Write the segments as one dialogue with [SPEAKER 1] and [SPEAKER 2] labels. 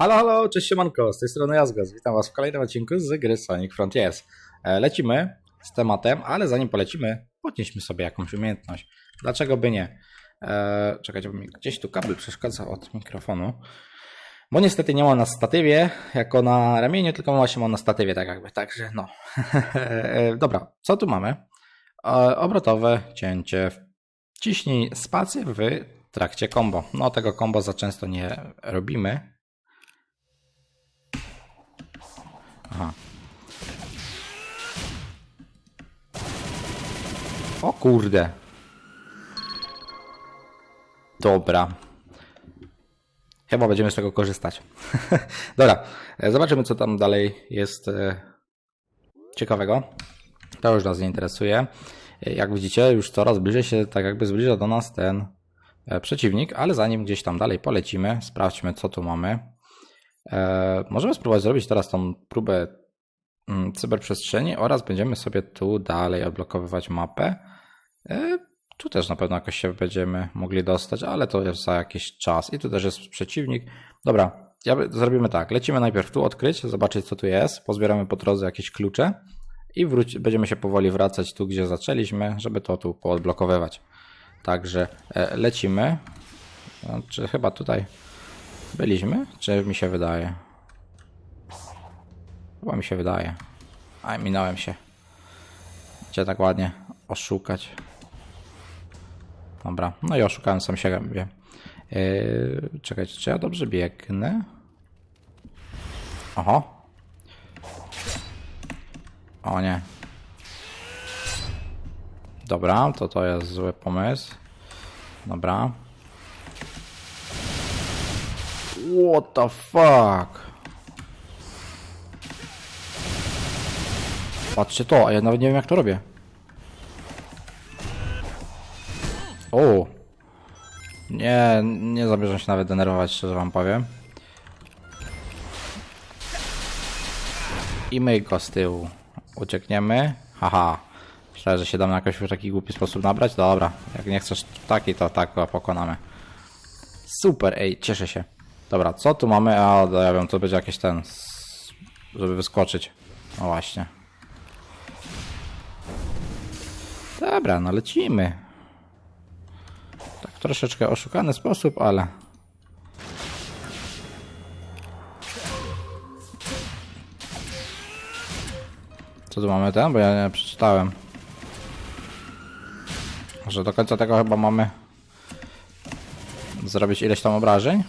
[SPEAKER 1] Halo, halo, cześć siemanko, z tej strony Jazgos. Witam was w kolejnym odcinku z gry Sonic Frontiers. E, Lecimy z tematem, ale zanim polecimy, podnieśmy sobie jakąś umiejętność. Dlaczego by nie? E, czekajcie, bo mi gdzieś tu kabel przeszkadza od mikrofonu. Bo niestety nie mam na statywie, jako na ramieniu, tylko właśnie mam na statywie tak jakby, także no. E, Dobra, co tu mamy? E, Obrotowe cięcie. Ciśnij spację w trakcie combo. No tego combo za często nie robimy, Aha. O kurde. Dobra. Chyba będziemy z tego korzystać. Dobra, e, zobaczymy co tam dalej jest e, ciekawego. To już nas nie interesuje. E, Jak widzicie, już coraz bliżej się tak jakby zbliża do nas ten przeciwnik, ale zanim gdzieś tam dalej polecimy, sprawdźmy co tu mamy. E, możemy spróbować zrobić teraz tą próbę mm, cyberprzestrzeni oraz będziemy sobie tu dalej odblokowywać mapę. E, tu też na pewno jakoś się będziemy mogli dostać, ale to jest za jakiś czas. I tu też jest przeciwnik. Dobra, ja, zrobimy tak. Lecimy najpierw tu odkryć, zobaczyć co tu jest. Pozbieramy po drodze jakieś klucze i wróci, będziemy się powoli wracać tu, gdzie zaczęliśmy, żeby to tu poodblokowywać. Także e, lecimy. No, czy chyba tutaj byliśmy? Czy mi się wydaje? Chyba mi się wydaje. A minąłem się. Cię tak ładnie oszukać. Dobra, no i oszukałem sam siebie. Yy, czekajcie, czy ja dobrze biegnę? Oho. O nie. Dobra, to to jest zły pomysł. Dobra. What the fuck? Patrzcie to, a ja nawet nie wiem jak to robię. O! Nie, nie zamierzam się nawet denerwować, szczerze wam powiem. I my go z tyłu. Uciekniemy. Haha. Myślałem, że się dam na jakoś w taki głupi sposób nabrać. Dobra, jak nie chcesz taki, to tak go pokonamy. Super, ej, cieszę się. Dobra, co tu mamy? A, ja wiem, to będzie jakieś ten, żeby wyskoczyć. No właśnie. Dobra, no lecimy. Tak troszeczkę oszukany sposób, ale... Co tu mamy ten? Bo ja nie przeczytałem. Że do końca tego chyba mamy zrobić ileś tam obrażeń.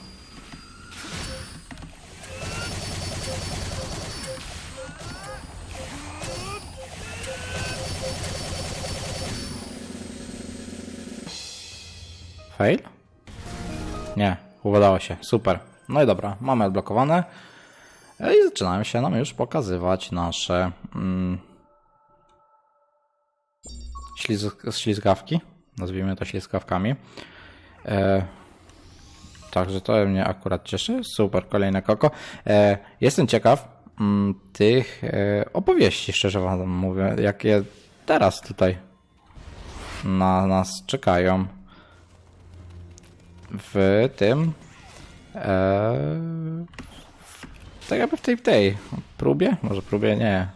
[SPEAKER 1] Fail? Nie, udało się. Super. No i dobra, mamy odblokowane. I zaczynają się nam już pokazywać nasze mm, śliz ślizgawki. Nazwijmy to ślizgawkami. E, Także to mnie akurat cieszy. Super, kolejne koko. E, jestem ciekaw mm, tych e, opowieści, szczerze wam mówię, jakie teraz tutaj na nas czekają w tym e, tak jakby w tej, w tej próbie, może próbie? Nie.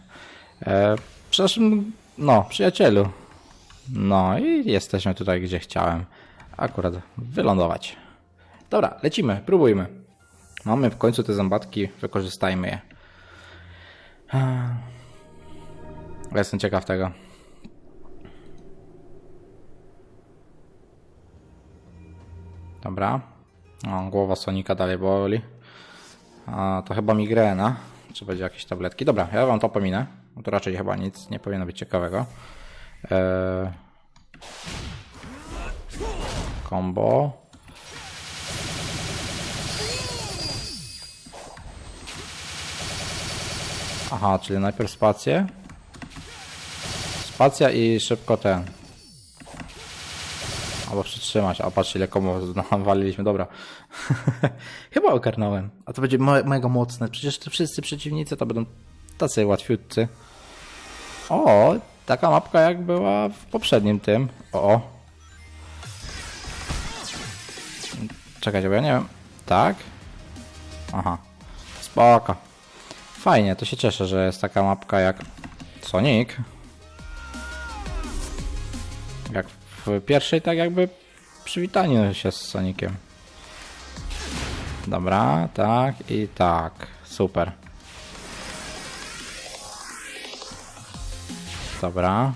[SPEAKER 1] E, przy naszym, no, przyjacielu. No i jesteśmy tutaj, gdzie chciałem akurat wylądować. Dobra, lecimy, próbujmy. Mamy w końcu te zębatki, wykorzystajmy je. Ja jestem ciekaw tego Dobra. O, głowa Sonika dalej boli. A, to chyba migrena. Czy będzie jakieś tabletki? Dobra, ja wam to pominę. Bo to raczej chyba nic nie powinno być ciekawego. Eee... Combo. Aha, czyli najpierw spację. Spacja i szybko ten. Albo przytrzymać, a patrz ile komu nawaliliśmy, dobra. Chyba ogarnąłem. A to będzie me mega mocne. Przecież te wszyscy przeciwnicy to będą tacy łatwiutcy. O, taka mapka jak była w poprzednim tym. O. Czekajcie, bo ja nie wiem. Tak? Aha. Spoko. Fajnie, to się cieszę, że jest taka mapka jak Sonic. W pierwszej, tak jakby przywitanie się z Soniciem. Dobra, tak i tak. Super. Dobra.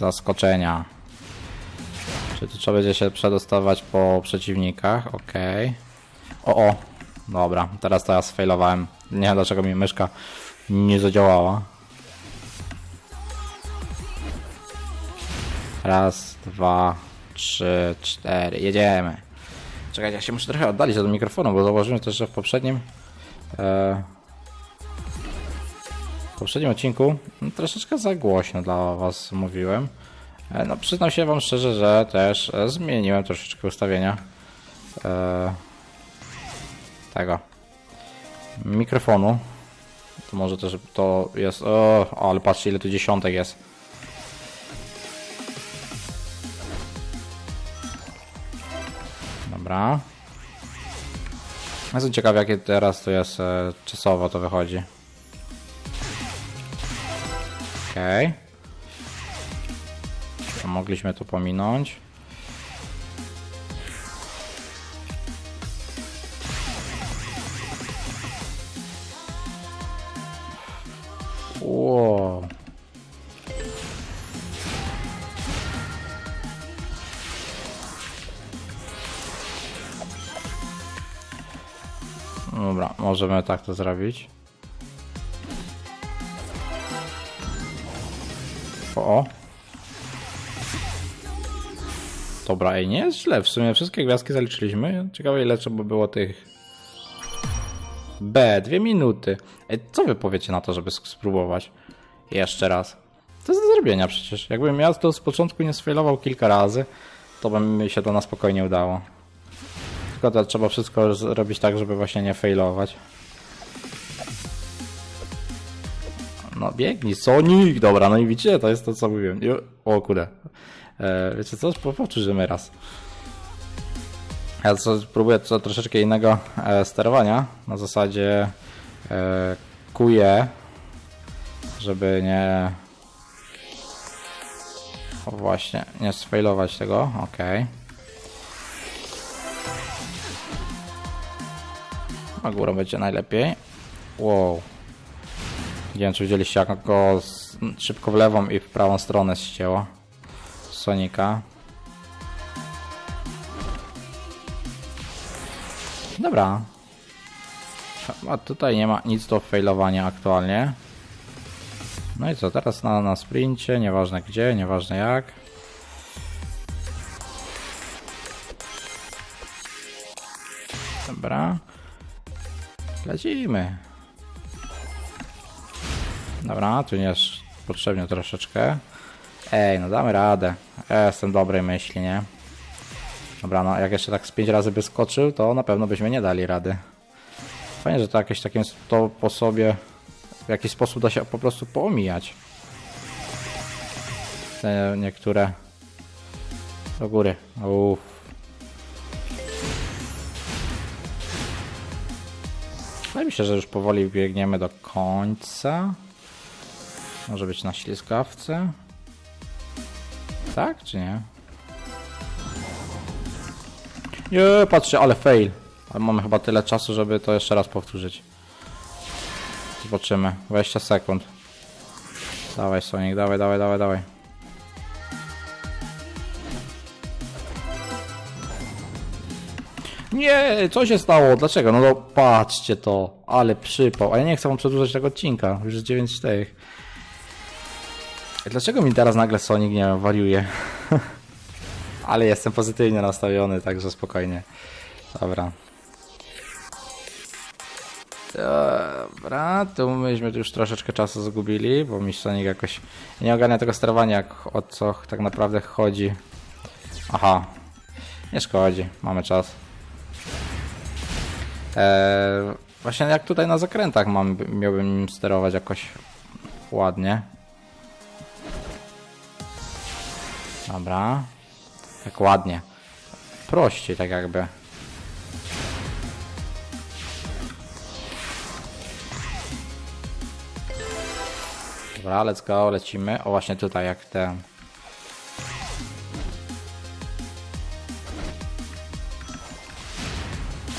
[SPEAKER 1] Zaskoczenia. Czy tu trzeba będzie się przedostawać po przeciwnikach? Okej. O, o. Dobra, teraz to ja sfailowałem. Nie wiem dlaczego mi myszka nie zadziałała. Raz, dwa, trzy, cztery. Jedziemy. Czekajcie, ja się muszę trochę oddalić od mikrofonu, bo zauważyłem też, że w poprzednim e, w poprzednim odcinku no, troszeczkę za głośno dla was mówiłem. E, no przyznam się wam szczerze, że też e, zmieniłem troszeczkę ustawienia e, tego mikrofonu. To może też to jest... O, ale patrzcie ile tu dziesiątek jest. Dobra. Jestem ciekaw jakie teraz to jest e, czasowo to wychodzi. Okej. To Mogliśmy to pominąć. Wow. Dobra, możemy tak to zrobić. O. Dobra, ej, nie jest źle. W sumie wszystkie gwiazdki zaliczyliśmy. Ciekawe ile trzeba było tych... B, dwie minuty. Ej, co wy powiecie na to, żeby spróbować? Jeszcze raz. To jest do zrobienia przecież. Jakbym ja to z początku nie sfailował kilka razy, to by mi się to na spokojnie udało. Tylko to trzeba wszystko zrobić tak, żeby właśnie nie failować. No biegnij, Sonic! Dobra, no i widzicie, to jest to co mówiłem. O kurde. E, wiecie co, Po- powtórzymy raz. Ja co, próbuję co troszeczkę innego e, sterowania. Na zasadzie e, kuję, żeby nie... O właśnie, nie sfailować tego, okej. A górą będzie najlepiej. Wow. Nie wiem, czy widzieliście, jak go szybko w lewą i w prawą stronę ścięło. Sonika. Dobra. A tutaj nie ma nic do failowania aktualnie. No i co, teraz na, na sprincie, nieważne gdzie, nieważne jak. Dobra. Lecimy. Dobra, tu nie jest potrzebnie troszeczkę. Ej, no damy radę. Ja jestem dobrej myśli, nie? Dobra, no jak jeszcze tak z pięć razy by skoczył, to na pewno byśmy nie dali rady. Fajnie, że to jakieś takim to po sobie w jakiś sposób da się po prostu poomijać. Te niektóre do góry. Uff. Wydaje mi się, że już powoli biegniemy do końca. Może być na ślizgawce. Tak, czy nie? Nie, patrzcie, ale fail. Ale mamy chyba tyle czasu, żeby to jeszcze raz powtórzyć. Zobaczymy. 20 sekund. Dawaj Sonic, dawaj, dawaj, dawaj, dawaj. Nie, co się stało? Dlaczego? No to patrzcie to, ale przypał. A ja nie chcę wam przedłużać tego odcinka. Już jest 9 tych. Dlaczego mi teraz nagle Sonic, nie wiem, wariuje? ale jestem pozytywnie nastawiony, także spokojnie. Dobra. Dobra, tu myśmy już troszeczkę czasu zgubili, bo mi Sonic jakoś nie ogarnia tego sterowania, jak o co tak naprawdę chodzi. Aha, nie szkodzi, mamy czas. Eee, właśnie jak tutaj na zakrętach mam, miałbym nim sterować jakoś ładnie. Dobra. Tak ładnie. Prościej tak jakby. Dobra, let's go, lecimy. O właśnie tutaj jak ten.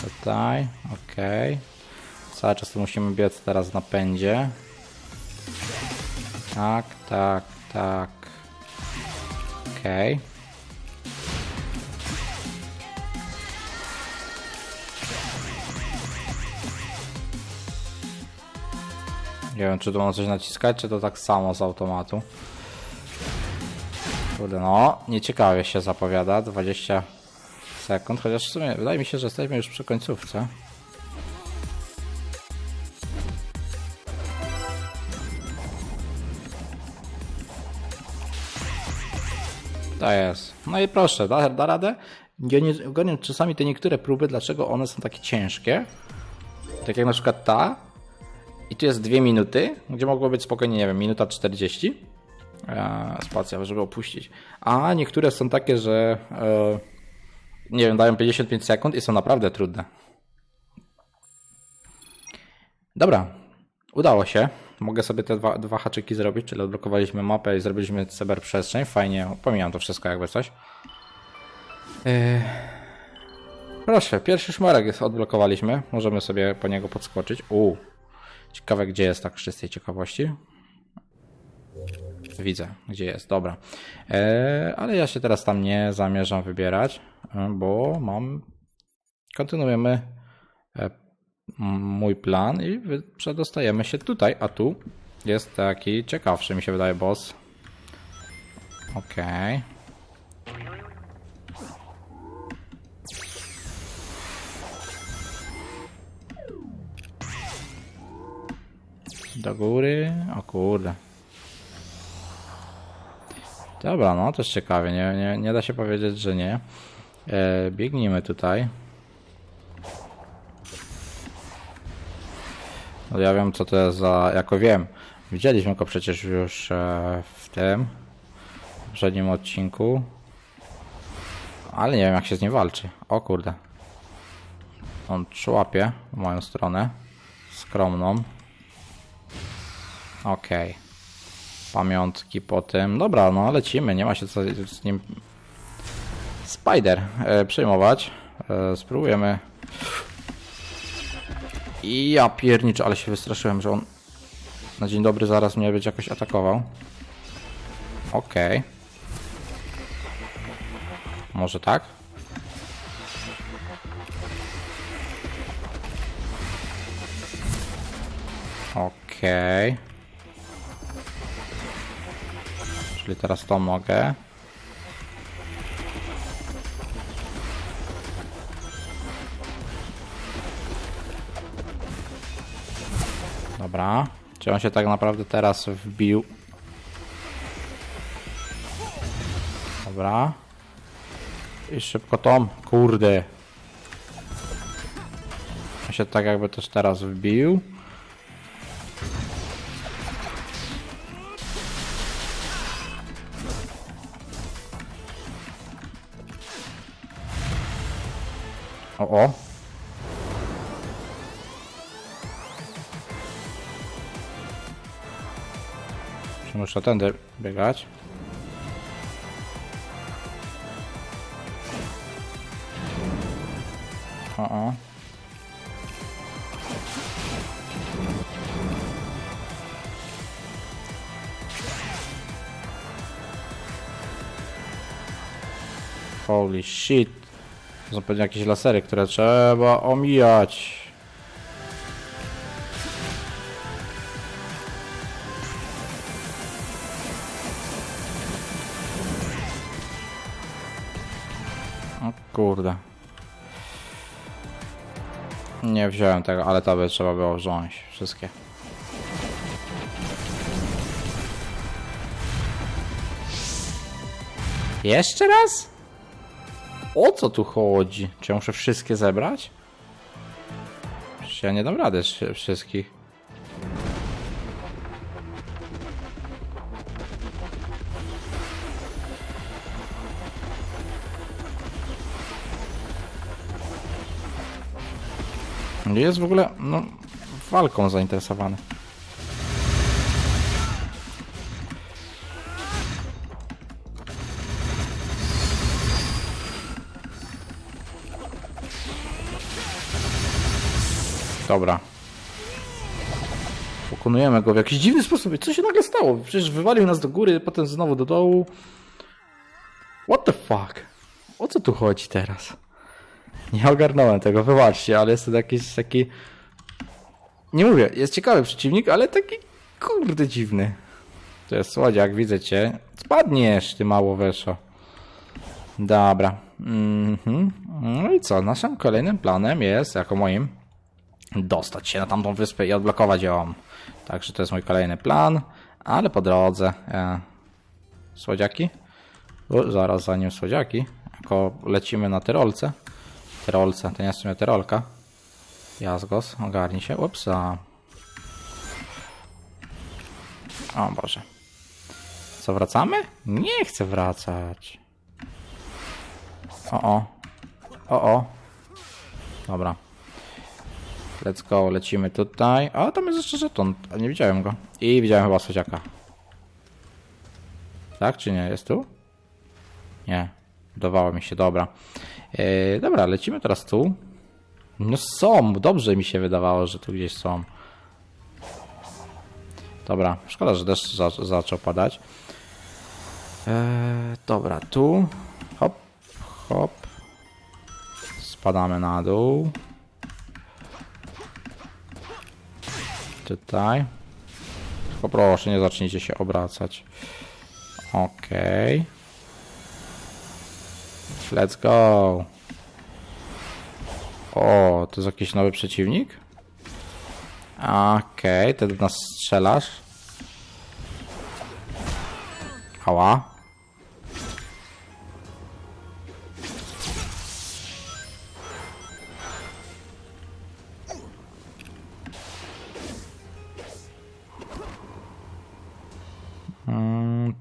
[SPEAKER 1] Tutaj, okej. Cały czas tu musimy biec teraz na pędzie. Tak, tak, tak. Okej. Nie wiem, czy tu mam coś naciskać, czy to tak samo z automatu. Kurde, no, nieciekawie się zapowiada. 20 sekund, chociaż w sumie wydaje mi się, że jesteśmy już przy końcówce. To jest. No i proszę, da, da radę. Ja nie czasami te niektóre próby, dlaczego one są takie ciężkie. Tak jak na przykład ta. I tu jest dwie minuty, gdzie mogło być spokojnie, nie wiem, minuta 40. E, spacja, żeby opuścić. A niektóre są takie, że e, nie wiem, dają 55 sekund i są naprawdę trudne. Dobra, udało się. Mogę sobie te dwa, dwa haczyki zrobić, czyli odblokowaliśmy mapę i zrobiliśmy cyberprzestrzeń. Fajnie, pomijam to wszystko jakby coś. Yy... Proszę, pierwszy szmarek odblokowaliśmy. Możemy sobie po niego podskoczyć. U, Ciekawe gdzie jest tak z czystej ciekawości. Widzę, gdzie jest, dobra. Eee, ale ja się teraz tam nie zamierzam wybierać, e, bo mam. Kontynuujemy e, mój plan i przedostajemy się tutaj, a tu jest taki ciekawszy, mi się wydaje, boss. Okej. Do góry. O kurde. Dobra, no też ciekawie. Nie, nie, nie da się powiedzieć, że nie. E, biegnijmy tutaj. No ja wiem co to jest za... Jako wiem. Widzieliśmy go przecież już e, w tym poprzednim odcinku. Ale nie wiem jak się z nim walczy. O kurde. On człapie w moją stronę. Skromną. Okej. Pamiątki po tym. Dobra, no lecimy, nie ma się co z nim. Spider e, przejmować. E, spróbujemy. I ja pierniczę, ale się wystraszyłem, że on na dzień dobry zaraz mnie będzie jakoś atakował. Okej. Może tak? Okej. Czyli teraz to mogę. Dobra. Czy on się tak naprawdę teraz wbił? Dobra. I szybko Tom. Kurde. On się tak jakby też teraz wbił. O, o. Muszę tędy biegać? O, o. Holy shit. To są pewnie jakieś lasery, które trzeba omijać. Kurde. Nie wziąłem tego, ale to by trzeba było wziąć wszystkie. Jeszcze raz? o co tu chodzi? Czy ja muszę wszystkie zebrać? Przecież ja nie dam rady wszystkich. Jest w ogóle, no, walką zainteresowany. Dobra. Pokonujemy go w jakiś dziwny sposób. Co się nagle stało? Przecież wywalił nas do góry, potem znowu do dołu. What the fuck? O co tu chodzi teraz? Nie ogarnąłem tego, wybaczcie, ale jest to jakiś taki... Nie mówię, jest ciekawy przeciwnik, ale taki kurde dziwny. To jest słodziak, widzę cię. Spadniesz, ty mało weszo. Dobra. Mhm. No i co? Naszym kolejnym planem jest, jako moim, dostać się na tamtą wyspę i odblokować ją. Także to jest mój kolejny plan, ale po drodze. E, słodziaki? O, zaraz zanim słodziaki. Jako lecimy na Tyrolce. Tyrolce, to nie jest w sumie Tyrolka. Jazgos, ogarnij się. Upsa. O Boże. Co, wracamy? Nie chcę wracać. O, o. O, o. Dobra. Let's go, lecimy tutaj. A, tam jest jeszcze żeton. Nie widziałem go. I widziałem chyba słodziaka. Tak, czy nie? Jest tu? Nie. Wydawało mi się, dobra. Yy, dobra, lecimy teraz tu. No są, dobrze mi się wydawało, że tu gdzieś są. Dobra, szkoda, że deszcz za zaczął padać. Eee, dobra, tu. Hop, hop. Spadamy na dół. Tutaj. Tylko proszę, nie zacznijcie się obracać. Okej. Let's go. O, to jest jakiś nowy przeciwnik? Okej, ty do nas strzelasz. Ała.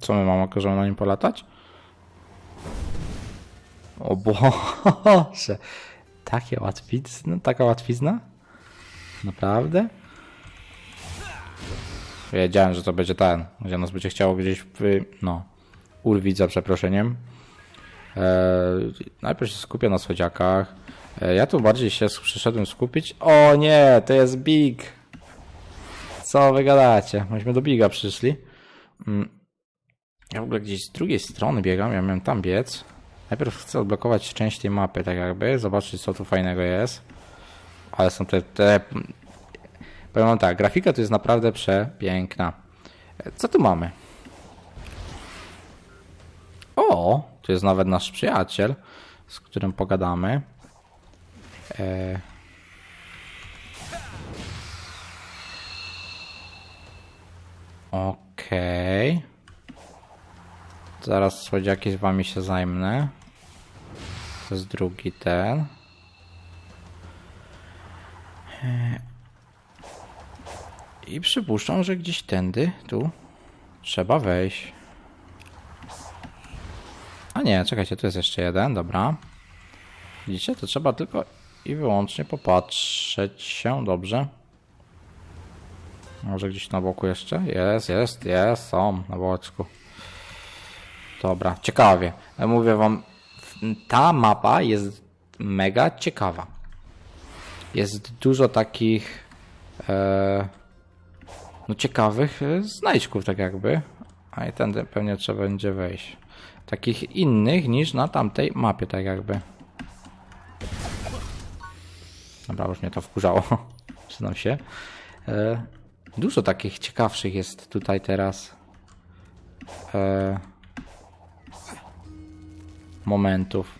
[SPEAKER 1] Co my mamy, możemy na nim polatać? O Boże. Takie łatwizna, taka łatwizna? Naprawdę? Wiedziałem, że to będzie ten, gdzie nas będzie chciało gdzieś, no, urwić za przeproszeniem. Eee, najpierw się skupię na słodziakach. Eee, ja tu bardziej się przyszedłem skupić. O nie, to jest Big. Co wy gadacie? Myśmy do Biga przyszli. Mm. Ja w ogóle gdzieś z drugiej strony biegam, ja miałem tam biec. Najpierw chcę odblokować część tej mapy, tak jakby, zobaczyć co tu fajnego jest. Ale są te, te... Powiem wam tak, grafika to jest naprawdę przepiękna. Co tu mamy? O, tu jest nawet nasz przyjaciel, z którym pogadamy. E... Okej. Okay. Zaraz słodziaki z wami się zajmę. To jest drugi ten. I przypuszczam, że gdzieś tędy, tu, trzeba wejść. A nie, czekajcie, tu jest jeszcze jeden, dobra. Widzicie, to trzeba tylko i wyłącznie popatrzeć się, dobrze. Może gdzieś na boku jeszcze? Jest, jest, jest, są na boczku. Dobra, ciekawie. Mówię wam, ta mapa jest mega ciekawa. Jest dużo takich e, no ciekawych znajdźków, tak jakby. A i tędy pewnie trzeba będzie wejść. Takich innych niż na tamtej mapie, tak jakby. Dobra, już mnie to wkurzało. Przyznam się. E, dużo takich ciekawszych jest tutaj teraz. E, momentów.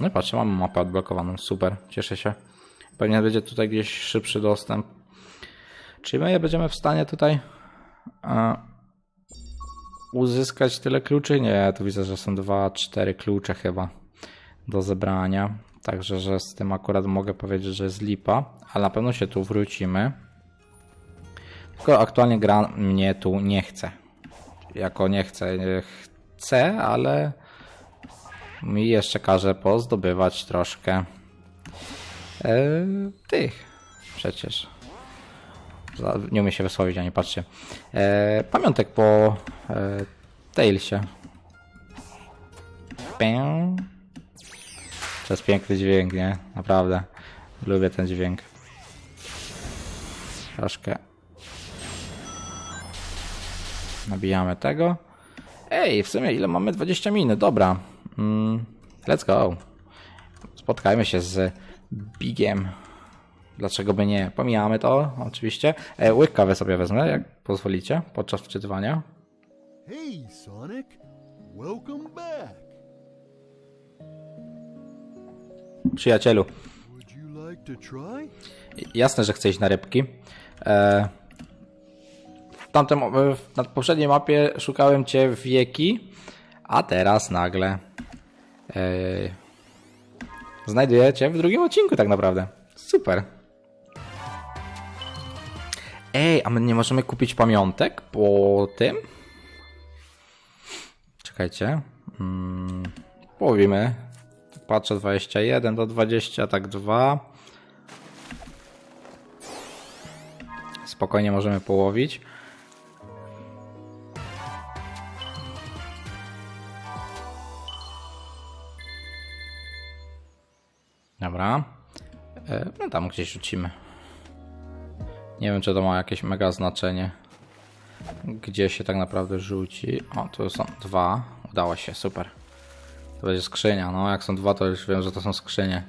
[SPEAKER 1] No i patrzcie, mamy mapę odblokowaną, super, cieszę się. Pewnie będzie tutaj gdzieś szybszy dostęp. Czy my będziemy w stanie tutaj e, uzyskać tyle kluczy? Nie, tu widzę, że są dwa, cztery klucze chyba do zebrania. Także, że z tym akurat mogę powiedzieć, że jest lipa, ale na pewno się tu wrócimy. Tylko aktualnie gra mnie tu nie chce. Jako nie chce, chce, ale mi jeszcze każe pozdobywać troszkę. e, tych przecież. Nie umiem się wysłowić, ani patrzcie. E, pamiątek po e, Tailsie. To jest piękny dźwięk, nie? Naprawdę. Lubię ten dźwięk. Troszkę. Nabijamy tego. Ej, w sumie ile mamy? 20 minut, dobra. Mm, let's go. Spotkajmy się z Bigiem. Dlaczego by nie? Pomijamy to, oczywiście. E, łyk kawy sobie wezmę, jak pozwolicie, podczas wczytywania.
[SPEAKER 2] Hey, Sonic. Welcome back.
[SPEAKER 1] Przyjacielu, jasne, że iść na rybki. E, w tamtym, e, na poprzedniej mapie szukałem cię wieki, a teraz nagle e, znajduję cię w drugim odcinku tak naprawdę. Super. Ej, a my nie możemy kupić pamiątek po tym? Czekajcie. Mm, połowimy. Patrzę 21 do 20, tak 2. Spokojnie możemy połowić. Dobra. E, No tam gdzieś rzucimy. Nie wiem, czy to ma jakieś mega znaczenie. Gdzie się tak naprawdę rzuci. O, tu są dwa. Udało się, super. To będzie skrzynia. No, jak są dwa, to już wiem, że to są skrzynie.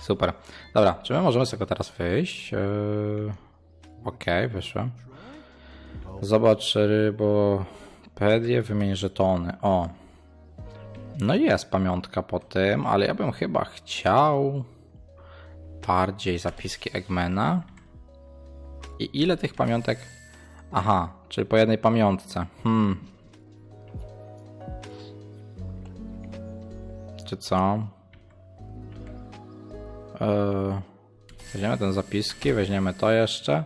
[SPEAKER 1] Super. Dobra, czy my możemy z tego teraz wyjść? Yy... Okej, wyszłem. Zobacz rybopedię, wymień żetony. O. No jest pamiątka po tym, ale ja bym chyba chciał bardziej zapiski Eggmana. I ile tych pamiątek? Aha, czyli po jednej pamiątce. Hmm. Czy co? Eee, weźmiemy ten zapiski, weźmiemy to jeszcze.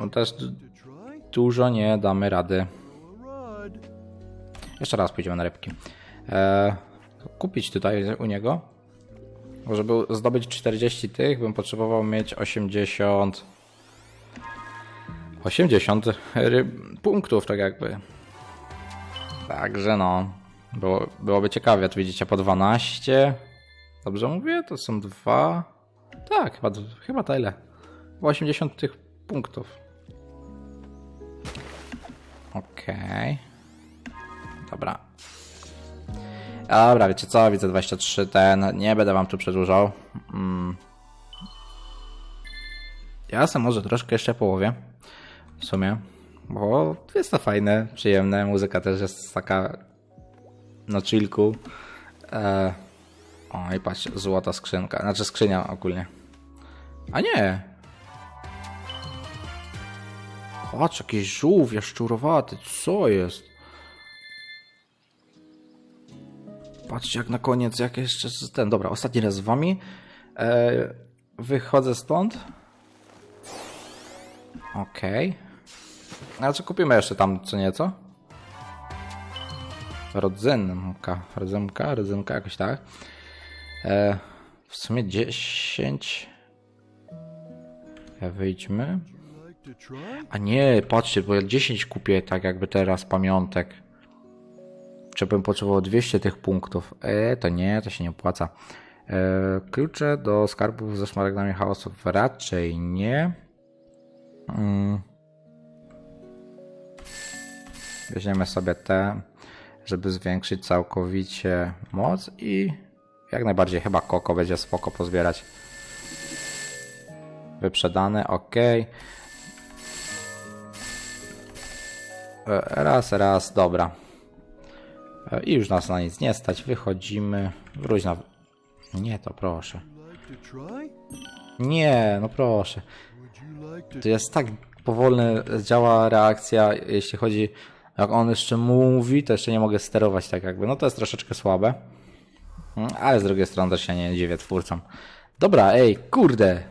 [SPEAKER 1] No też dużo nie damy rady. Jeszcze raz pójdziemy na rybki. Eee, kupić tutaj u niego. Żeby zdobyć 40 tych, bym potrzebował mieć 80. 80 ryb, punktów, tak jakby. Także no. Było, byłoby ciekawie, tu widzicie po 12. Dobrze mówię? To są dwa. Tak, chyba, chyba tyle. Chyba 80 tych punktów. Okej. Dobra. Dobra, wiecie co? Widzę 23 ten. Nie będę wam tu przedłużał. Mm. Ja sam może troszkę jeszcze połowię. W sumie. Bo jest to fajne, przyjemne. Muzyka też jest taka na chillku. E... O i patrz, złota skrzynka. Znaczy skrzynia ogólnie. A nie. Patrz, jakiś żółw jaszczurowaty. Co jest? Patrzcie, jak na koniec, jak jeszcze ten. Dobra, ostatni raz z wami. E, wychodzę stąd. Okej. Znaczy kupimy jeszcze tam co nieco. Rodzynka, rodzynka, rodzynka, jakoś tak. E, w sumie 10. E, Wyjdźmy. A nie, patrzcie, bo ja 10 kupię tak jakby teraz pamiątek. Czy bym potrzebował 200 tych punktów? E, to nie, to się nie opłaca. E, klucze do skarbów ze szmaragdami chaosów raczej nie. Mm. Weźmiemy sobie te, żeby zwiększyć całkowicie moc i jak najbardziej chyba koko będzie spoko pozbierać. Wyprzedane, ok. E, Raz, raz, dobra. I już nas na nic nie stać. Wychodzimy. Wróć na. Nie, to proszę. Nie, no proszę.
[SPEAKER 2] To
[SPEAKER 1] jest tak powolna działa reakcja, jeśli chodzi. Jak on jeszcze mówi, to jeszcze nie mogę sterować tak jakby. No to jest troszeczkę słabe. Mm, Ale z drugiej strony też się nie dziwię twórcom. Dobra, ej, kurde.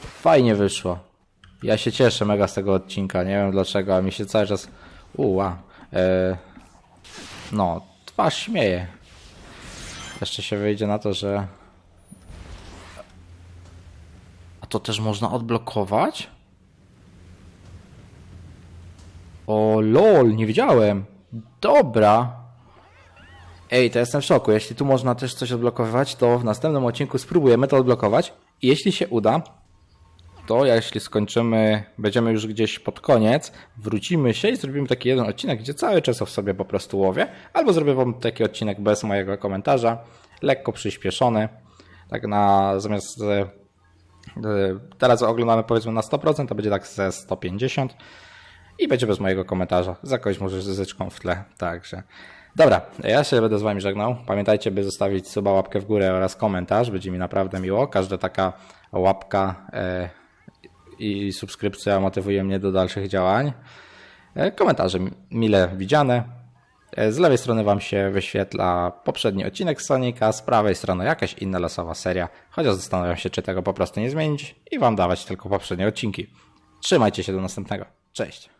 [SPEAKER 1] Fajnie wyszło. Ja się cieszę mega z tego odcinka. Nie wiem dlaczego, a mi się cały czas. Uła. E... No, twarz śmieje. Jeszcze się wyjdzie na to, że... A to też można odblokować? O lol, nie wiedziałem. Dobra. Ej, to jestem w szoku. Jeśli tu można też coś odblokowywać, to w następnym odcinku spróbujemy to odblokować. Jeśli się uda, to jeśli skończymy, będziemy już gdzieś pod koniec, wrócimy się i zrobimy taki jeden odcinek, gdzie cały czas w sobie po prostu łowię, albo zrobię wam taki odcinek bez mojego komentarza, lekko przyspieszony, tak na, zamiast e, e, teraz oglądamy powiedzmy na 100%, to będzie tak ze 150 i będzie bez mojego komentarza, z jakąś może zyczką w tle, także... Dobra, ja się będę z wami żegnał. Pamiętajcie, by zostawić suba, łapkę w górę oraz komentarz, będzie mi naprawdę miło. Każda taka łapka e, i subskrypcja motywuje mnie do dalszych działań. E, Komentarze mile widziane. E, Z lewej strony Wam się wyświetla poprzedni odcinek z Sonika, z prawej strony jakaś inna losowa seria, chociaż zastanawiam się, czy tego po prostu nie zmienić i Wam dawać tylko poprzednie odcinki. Trzymajcie się do następnego. Cześć.